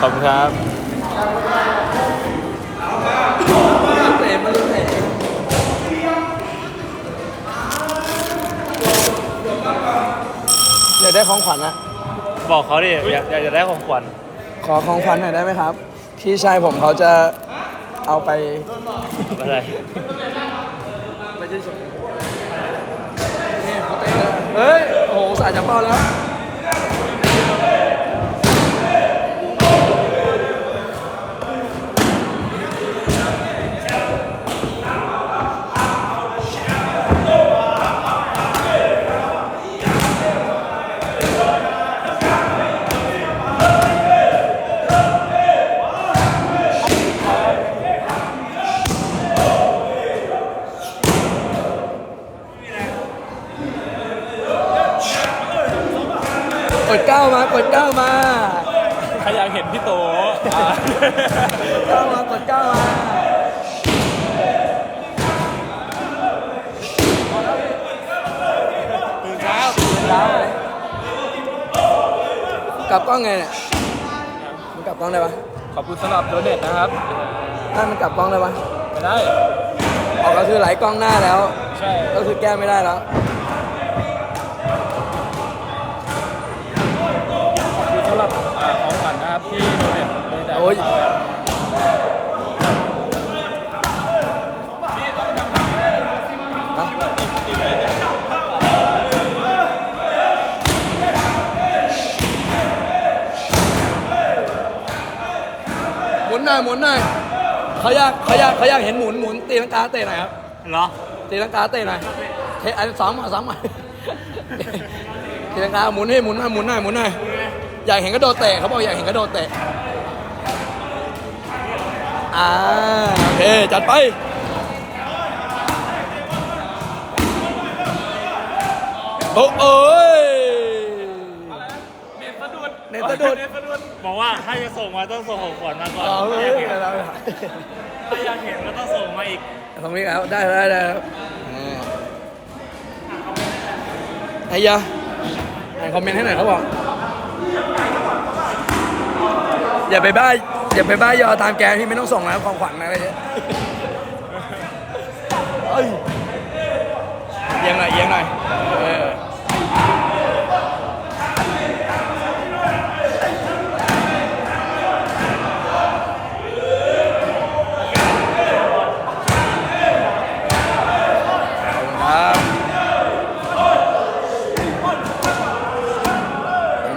ขอบคุณครับเตะมันเตะอยากได้ของขวัญนะ บอกเขาดิอยากอยากจะได้ของขวัญขอของขวัญหน่อยได้ไหมครับ พี่ชายผมเขาจะเอาไป อะไรไปเฉยๆนี่เขาเตะเลยเฮ้ย โอ้โหสายจับเป้าแล้ว กดเก้ามากดเก้ามา ใครอยากเห็นพี่โต เก้ามากดเก้ามาตื่นเช้าตื่นเช้าเลย กลับกล้องไงเนี่ยมันกลับกล้องได้ปะขอบคุณสำหรับโดเนทนะครับถ้ามันกลับกล้องได้ปะไม่ได้ ออกก็คือไหลกล้องหน้าแล้ว ใช่ ก็คือแก้ไม่ได้แล้ว ขอบคุณสำหรับอ่าของขวัญนะครับที่โดเนทโดยแต่โอ้ย มุนหน่อยหมุนหน่อยเขาอยากเขาอยากเขาอยากเห็นหมุนหมุนตีลังกาเตะหน่อยครับเหรอตีลังกาเตะหน่อยเทอันสองมาสองมาตีลังกาหมุนให้หมุนหน่อยหมุนหน่อยหมุนหน่อยอยากเห็นกระโดดเตะเขาบอกอยากเห็นกระโดดเตะอ่าโอเคจัดไปโอ้โอ้ยเน็ตสะดุด เน็ตสะดุดเน็ตสะดุดบอกว่าถ้าจะส่งมาต้องส่งของขวัญมาก่อนเอาเลถ้ายอยากเห็นแล้วถ้าอยากเห็นก็ต้องส่งมาอีกตรงนี้ครับได้ได้ได้ครับอ่าไอ้ยาอ่านคอมเมนต์ให้หน่อยเขาบอกอย่าไปบ้าอย่าไปบ้ายอตามแกที่ไม่ต้องส่งนะของขวัญนะอะไรเงี้ยเอ้ยเอียงหน่อยเอียงหน่อยเออครับ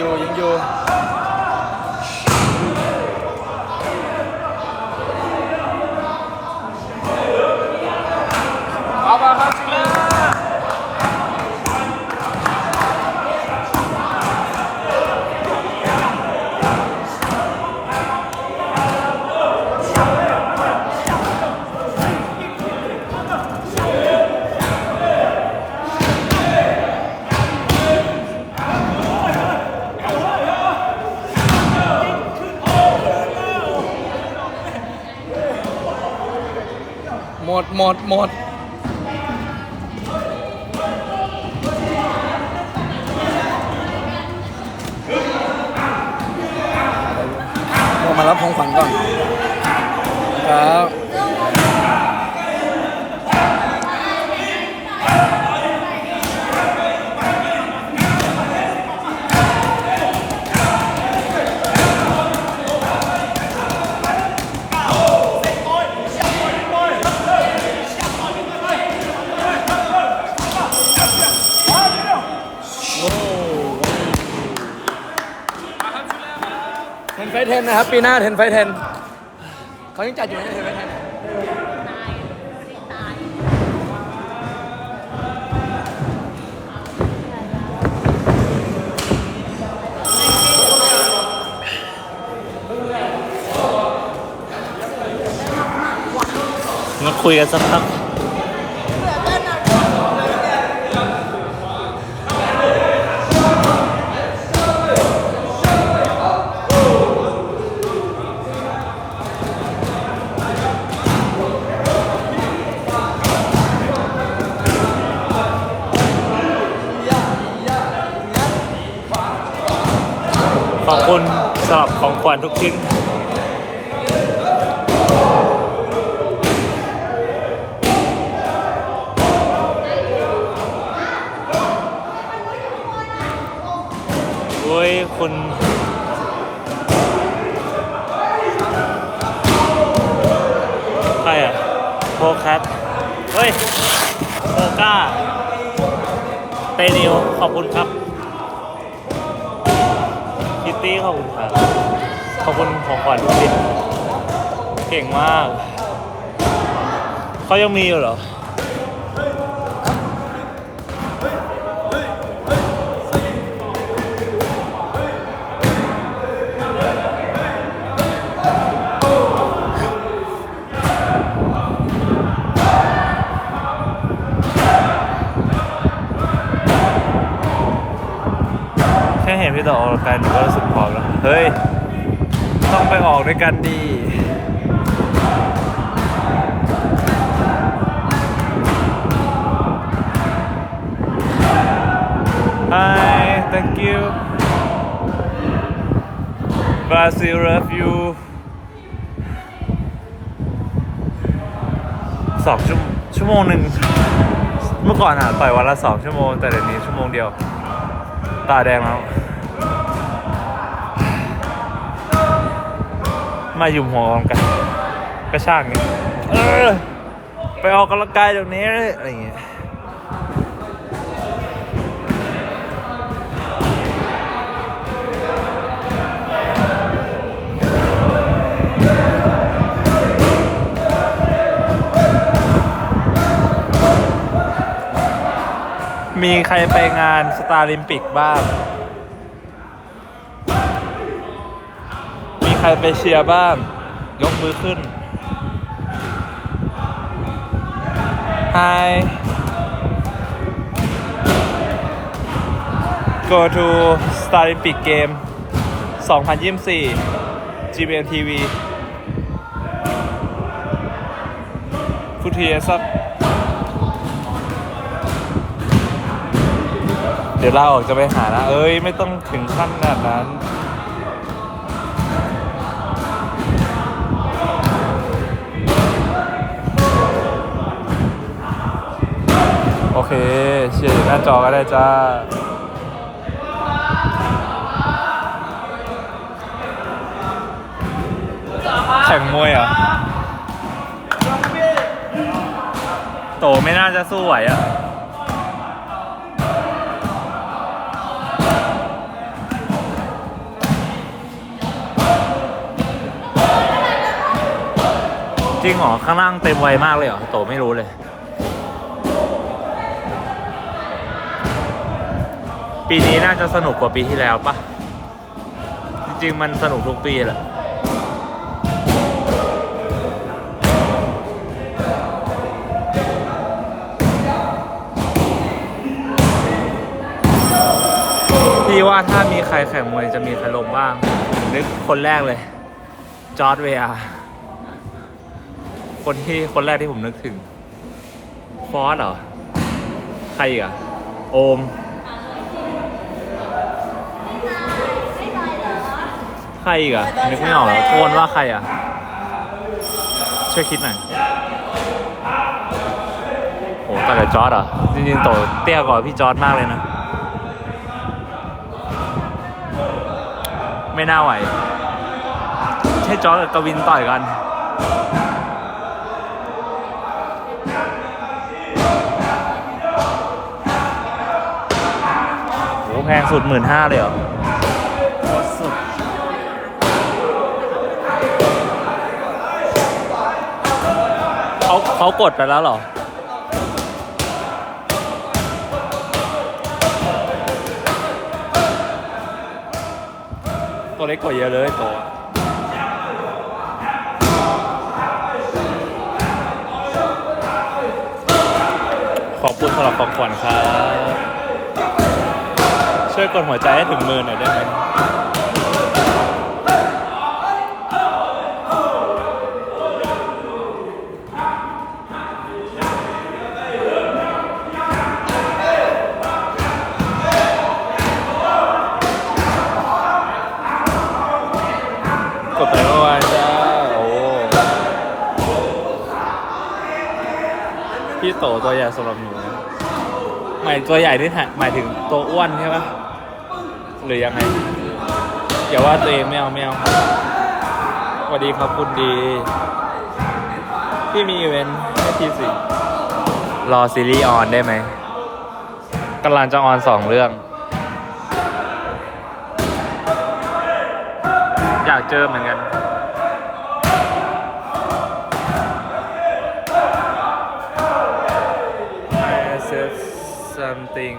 ยังอยู่ยังอยู่ เอามาครับชิลเลอร์ หมดหมดหมดมารับของขวัญก่อนครับ ไฟเทนนะครับ ปีหน้าเทนไฟเทนเขายังจัดอยู่ไหมเทนไฟเทนมาคุยกันสักพัก ขอบคุณ สำหรับของขวัญทุกชิ้นโอ้ยคุณใครอะโฟคัสเฮ้ยโฟก้าเตนิวขอบคุณครับ ขอบคุณครับ ขอบคุณของขวัญทุกชิ้นเก่งมาก เขายังมีอยู่เหรอ ที่ต่อออกกำลังกายหนูก็รู้สึกพอมแล้ว เฮ้ย ต้องไปออกด้วยกันดี Hi thank you Brazil love you สองชั่วชั่วโมงหนึ่งเมื่อก่อนอะต่อยวันละสองชั่วโมง แต่เดี๋ยวนี้ชั่วโมงเดียว ตาแดงแล้ว มาหยุมหัวกันกันกระชากนี่เออไปออกกำลังกายเดี๋ยวนี้อะไรอย่างเงี้ยมีใครไปงานสตาร์ลิมปิกบ้าง มีใค รไปเชียร์บ้าง ยกมือขึ้น Hi Go to Star Olympic Game 2024 GBN TV ฟุตเทียสักเดี๋ยวลาออกจะไปหานะ เอ้ย ไม่ต้องถึงขั้นขนาดนั้น เคเชียร์อยู่หน้าจอก็ได้จ้าแข่งมวยเหรอะโตไม่น่าจะสู้ไหวอะจริงเหรอ ข้างล่างเต็มไวมากเลยเหรอ โตไม่รู้เลย ปีนี้น่าจะสนุกกว่าปีที่แล้วปะจริงๆ มันสนุกทุกปีแหละพี่ว่าถ้ามีใครแข่งมวยจะมีใครลงบ้างนึกคนแรกเลย จอร์ดเวียคนที่คนแรกที่ผมนึกถึง ฟอสเหรอ ใครอีกอะโอม ใค รอีกอะนึกไม่ออกแล้วโทนว่าใครอะช่วยคิดหน่อยโอ้แต่กับจอร์ดเหรอจริงๆโตเตี้ยกว่าพี่จอร์ดมากเลยนะ ไม่น่าไหวใช่จอร์ดกับกวินต่อยกันโหแพงสุดหมื่นห้าเลยเหรอ เขากดไปแล้วเหรอ ตัวเล็กกว่าเยอะเลยตัวขอบคุณสำหรับของขวัญครับ ช่วยกดหัวใจให้ถึงมือหน่อยได้ไหม ตตัวใหญ่สำหรับหนูนะหมายตัวใหญ่ที่หมายถึงตัวอ้วนใช่ปะหรือยังไงอย่าว่าตัวเองไม่เอาไม่เอาสวัสดีครับคุณดี พี่มีอีเวนต์ให้ทีสิรอซีรีส์ออนได้ไหมกำลังจะออนสองเรื่อง อยากเจอเหมือนกัน something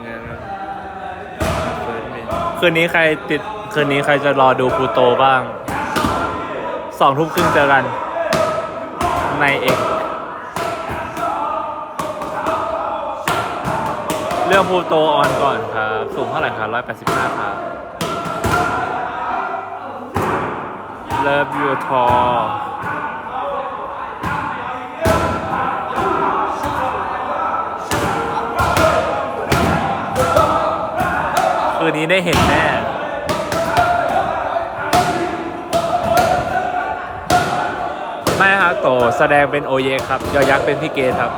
คืนนี้ใครติดคืนนี้ใครจะรอดูพูโตบ้างสองทุ่มครึ่งเจอกัน ในเอกเรื่องพูโตออนก่อนครับสูงเท่าไหร่ครับร้อยแปดสิบห้าครับ Love you tall นี้ได้เห็นแน่ไม่ครับโตแสดงเป็นโอเยครับยอยักษ์เป็นพี่เกตครับ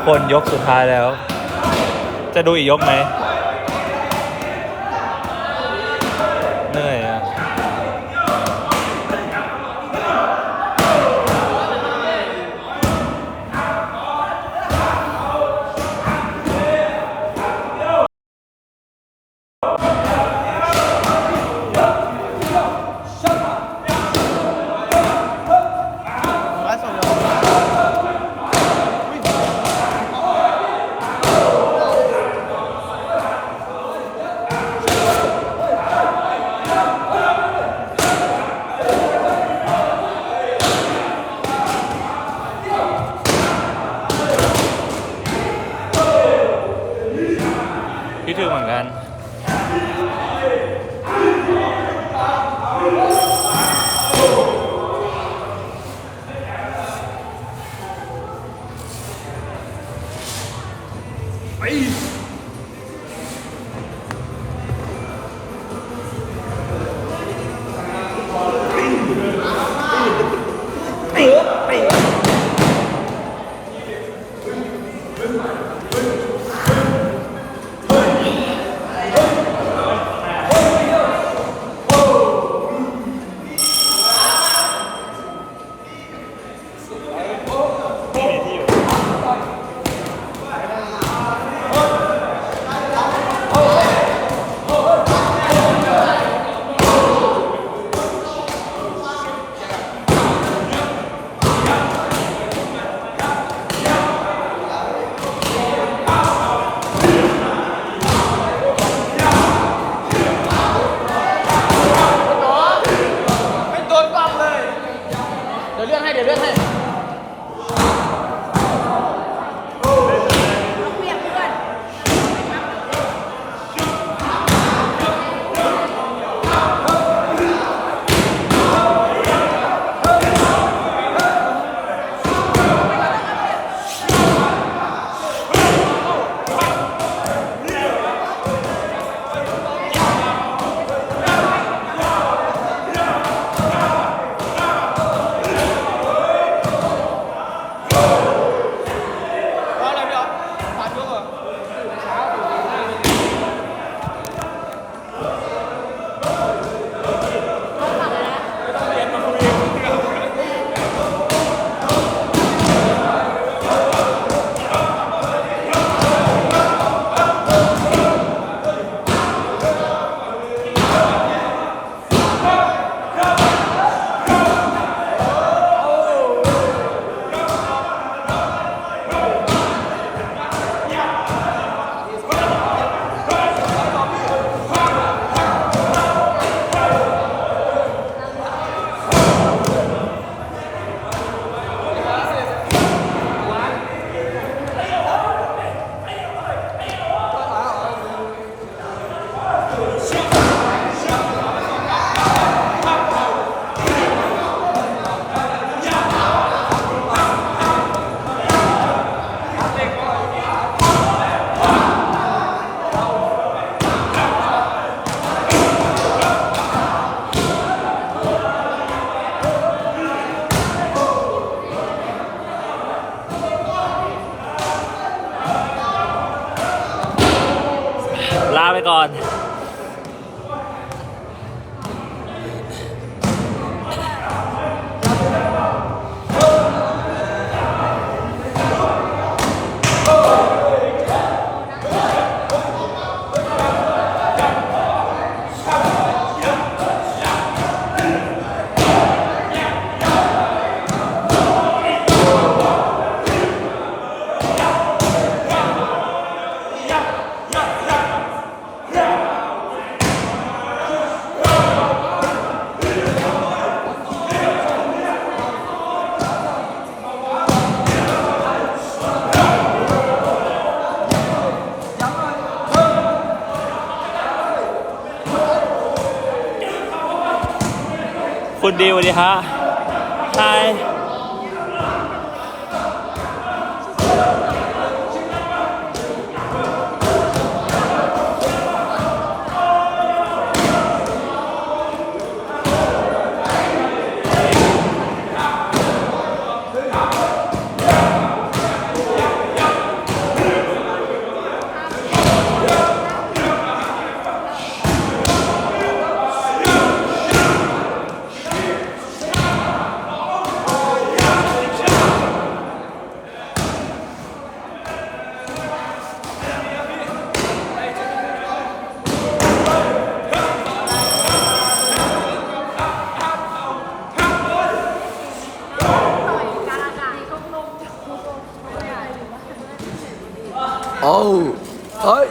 ทุกคนยกสุดท้ายแล้ว จะดูอีกยกไหม สวัสดีฮะ Hi ฮ โอ้เฮ้ย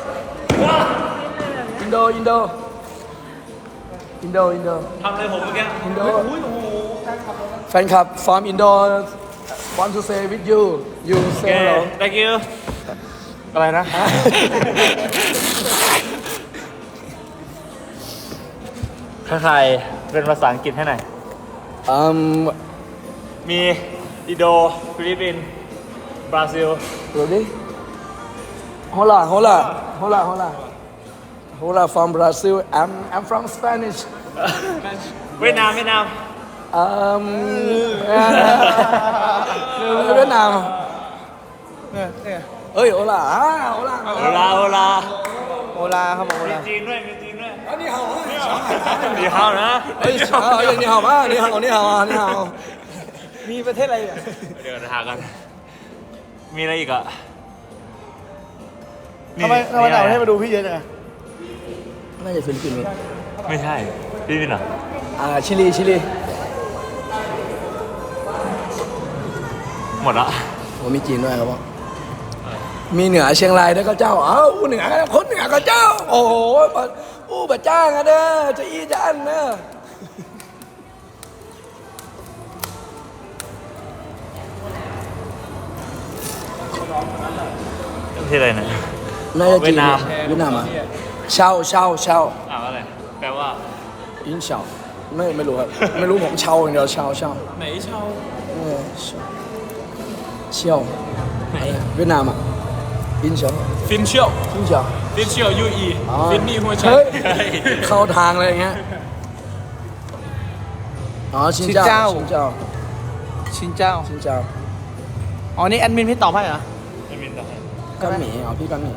อินโดอินโดอินโดอินโดทำเลยผมเมื่อกี้อินโดแฟนคลับ from อินโด want to say with you you โอเค say hello thank you อะไรนะ ถ้าใครเป็นภาษาอังกฤษให้หน่อย um มีอินโดฟิลิปปินส์บราซิล ready hola hola hola hola hola from Brazil I'm I'm from Spanish เวียดนามเวียดนาม um เวียดนามเฮ้ย hola อ่า hola โอลาโอลาโอลาครับโอมีลา จีนด้วยมีจีนด้วยอันนี้เหามีข้าวนะเฮ้ยเอออย่างนี้เหาป่ะนี่เหานี่เหาอะนี่เหามีประเทศอะไรอะ เดี๋ยวหากัน มีอะไรอีกอะ ทำไมทำไมนี่ต่างประเทศอะมาดูพี่เยอะจังอะน่าจะฟิลิปปินส์มั้งไม่ใช่ฟิลิปปินส์เหรออ่าชิลีชิลีหมดละโอ้มีจีนด้วยครับพ่อมีเหนือเชียงรายด้วยก็เจ้า เอ้าเหนือคนเหนือก็เจ้า โอ้โหบะอู้บะจ้างอะเด้อจะอีจะอันเด้อที่อะไรนะ น่าจะจีนเวียดนาม เวียดนามอะเช่าเช่าเช่าอ่านว่าอะไรแปลว่าอินเช่าไม่ไม่รู้ครับไม่รู้ผมเช่าอย่างเดียวเช่าเช่าไหนเชาเออเช่าเชี่ยวเวียดนามอะอินเช่าฟินเชียวอินเช่า ฟินเชียวยูอีอ๋อฟินนี่หัวใจเฮ้ย เข้าทางเลยอย่างเงี้ยอ๋อชินเจ้าชินเจ้าชินเจ้า ชินเจ้าอ๋อนี่แอดมินพี่ตอบให้เหรอ ไม่มีต่อกันหมีอ๋อพี่กันหมี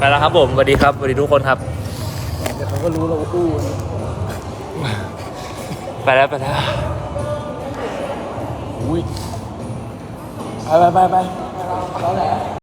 ไปแล้วครับผมสวัสดีครับสวัสดีทุกคนครับแต่เขาก็รู้เราอู้ไปแล้วไปแล้วอุ้ยไปไปไปไป